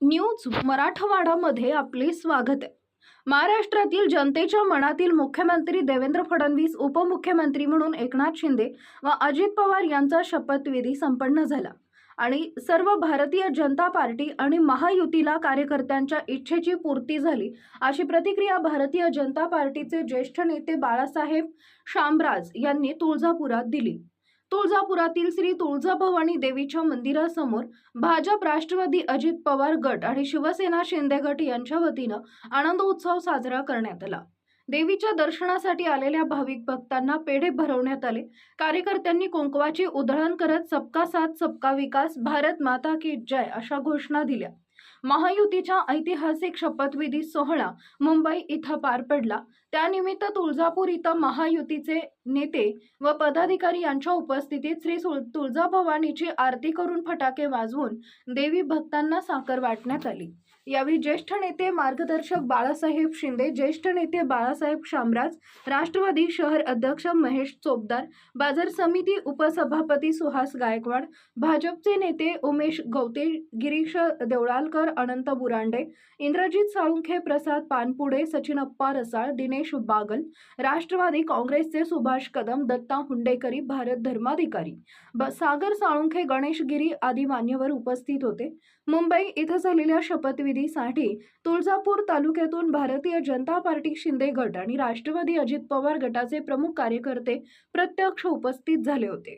News मराठवाडामध्ये आपले स्वागत आहे. महाराष्ट्रातील जनतेच्या मनातील मुख्यमंत्री देवेंद्र फडणवीस उपमुख्यमंत्री म्हणून एकनाथ शिंदे व अजित पवार यांचा शपथविधी संपन्न झाला. आणि सर्व भारतीय जनता पार्टी आणि महायुतीला कार्यकर्त्यांच्या इच्छेची पूर्ती झाली अशी प्रतिक्रिया भारतीय जनता पार्टीचे ज्येष्ठ नेते बाळासाहेब शामराज यांनी तुळजापुरात दिली. तुळजापुरातील श्री तुळजाभवानी देवीच्या मंदिरासमोर भाजप राष्ट्रवादी अजित पवार गट आणि शिवसेना शिंदे गट यांच्या वतीनं आनंद उत्सव साजरा करण्यात आला. देवीच्या दर्शनासाठी आलेल्या भाविक भक्तांना पेढे भरवण्यात आले. कार्यकर्त्यांनी कुंकवाची उधळण करत सबका साथ सबका विकास भारत माता की जय अशा घोषणा दिल्या. महायुतीच्या ऐतिहासिक शपथविधी सोहळा मुंबई इथं पार पडला. त्यानिमित्त तुळजापूर इथं महायुतीचे नेते व पदाधिकारी यांच्या उपस्थितीत श्री तुळजाभवानीची आरती करून फटाके वाजवून देवी भक्तांना साखर वाटण्यात आली. यावेळी ज्येष्ठ नेते मार्गदर्शक बाळासाहेब शिंदे ज्येष्ठ नेते बाळासाहेब शामराज राष्ट्रवादी शहर अध्यक्ष महेश चोपदार बाजार समिती उपसभापती सुहास गायकवाड भाजपचे नेते उमेश गवते गिरीश देवळालकर अनंत बुरांडे इंद्रजित साळुंखे प्रसाद पानपुडे सचिनप्पा रसाळ दिनेश बागल राष्ट्रवादी काँग्रेसचे सुभाष कदम दत्ता हुंडेकरी भारत धर्माधिकारी. ब सागर साळुंखे गणेश गिरी आदी मान्यवर उपस्थित होते. मुंबई इथं झालेल्या खरेदीसाठी तुळजापूर तालुक्यातून भारतीय जनता पार्टी शिंदे गट आणि राष्ट्रवादी अजित पवार गटाचे प्रमुख कार्यकर्ते प्रत्यक्ष उपस्थित झाले होते.